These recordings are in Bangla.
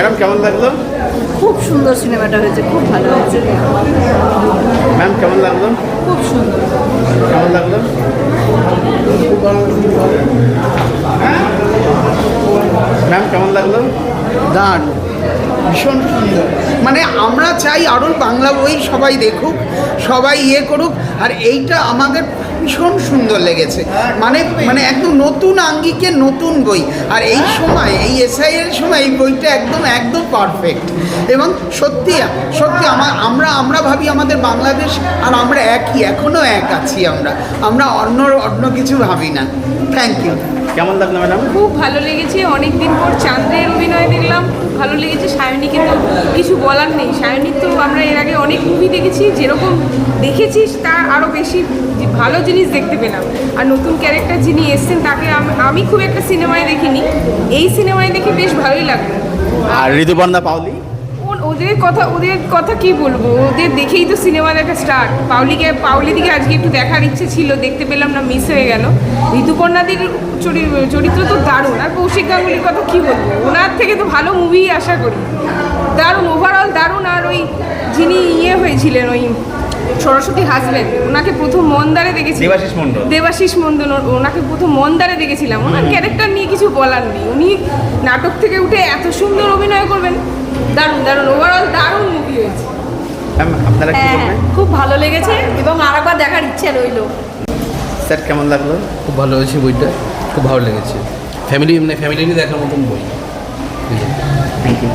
ম্যাডাম কেমন লাগল? খুব সুন্দর সিনেমাটা হয়েছে খুব ভালো হয়েছে। ম্যাম কেমন লাগল? খুব সুন্দর। কেমন লাগল? ম্যাম কেমন লাগল? দারুণ। ভীষণ সুন্দর। মানে আমরা চাই আরও বাংলা বই সবাই দেখুক সবাই ইয়ে করুক আর এইটা আমাদের ভীষণ সুন্দর লেগেছে। মানে মানে একদম নতুন আঙ্গিকে নতুন বই। আর এই সময় এই এসআই এর সময় এই বইটা একদম একদম পারফেক্ট এবং সত্যি সত্যি আমার আমরা আমরা ভাবি আমাদের বাংলাদেশ আর আমরা একই এখনও এক আছি আমরা। আমরা অন্য অন্য কিছু ভাবি না। থ্যাংক ইউ কেমন লাগল ম্যাডাম? খুব ভালো লেগেছে। অনেক দিন পর চাঁদের অভিনয় দেখলাম। ভালো লেগেছে সায়নীকে তো কিছু বলার নেই। সায়নিক তো আমরা এর আগে অনেক মুভি দেখেছি, যেরকম দেখেছিস তার আরও বেশি ভালো জিনিস দেখতে পেলাম। আর নতুন ক্যারেক্টার যিনি এসছেন তাকে আম- খুব একটা সিনেমায় দেখিনি। এই সিনেমায় দেখে বেশ ভালোই লাগল। আর ঋতুপর্ণা পাওলি? ওদের কথা ওদের কথা কি বলব? ওদের দেখেই তো সিনেমা দেখা স্টার্ট পাউলিকে পাউলি দিকে আজকে একটু দেখার ইচ্ছে ছিল, দেখতে পেলাম না মিস হয়ে গেল। ঋতুপর্ণাদির চরি- চরিত্র তো দারুণ। আর কৌশিক গাঙ্গুলির কথা কি বলব? ওনার থেকে তো ভালো মুভি আশা করি। দারুণ ওভারঅল দারুণ। আর ওই যিনি ইয়ে হয়েছিলেন, ওই সরস্বতী হাজবেন্ড ওনাকে প্রথম মন্দারে দেখেছি দেবাশিস মণ্ডল। দেবাশিস মন্ডল ওনাকে প্রথম মন্দারে দেখেছিলাম। ওনার ক্যারেক্টার নিয়ে কিছু বলার নেই। উনি নাটক থেকে উঠে এত সুন্দর অভিনয় করবেন। দারুণ দারুণ। ওভারঅল দারুণ মুভি হয়েছে। আপনারা কি হ্যাঁ বলবেন? খুব ভালো লেগেছে এবং আরেকবার দেখার ইচ্ছে রইল। স্যার কেমন লাগল? খুব ভালো হয়েছে বইটা। খুব ভালো লেগেছে। ফ্যামিলি মানে ফ্যামিলি নিয়ে দেখার মতন বই। থ্যাংক ইউ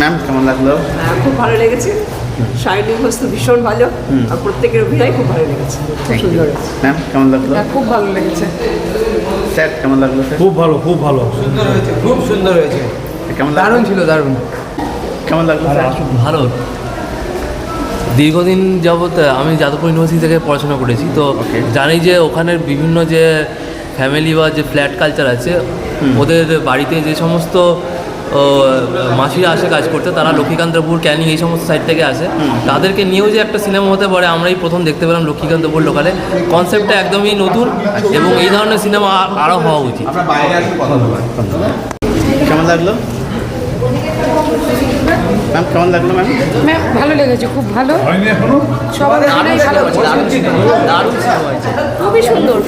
ম্যাম কেমন লাগল? হ্যাঁ, খুব ভালো লেগেছে। শারীরিক বস্তু ভীষণ ভালো আর প্রত্যেকের অভিনয় খুব ভালো লেগেছে। সুন্দর ম্যাম কেমন লাগল? খুব ভালো লেগেছে। স্যার কেমন লাগল খুব ভালো খুব ভালো। সুন্দর হয়েছে খুব সুন্দর হয়েছে। কেমন দারুণ ছিল দারুণ। কেমন লাগল স্যার ভালো। দীর্ঘদিন যাবৎ আমি যাদবপুর ইউনিভার্সিটি থেকে পড়াশোনা করেছি তো জানি যে ওখানের বিভিন্ন যে ফ্যামিলি বা যে ফ্ল্যাট কালচার আছে ওদের বাড়িতে যে সমস্ত মাসিরা আসে কাজ করতে তারা লক্ষ্মীকান্তপুর ক্যানিং এই সমস্ত সাইড থেকে আসে। তাদেরকে নিয়েও যে একটা সিনেমা হতে পারে আমরাই প্রথম দেখতে পেলাম লক্ষ্মীকান্তপুর লোকালে কনসেপ্টটা একদমই নতুন এবং এই ধরনের সিনেমা আরও হওয়া উচিত। কেমন লাগল? ম্যাম কেমন লাগল ম্যাম ম্যাম ভালো লেগেছে খুব ভালো। সবার ভালো। দারুণ সিনেমা খুবই সুন্দর।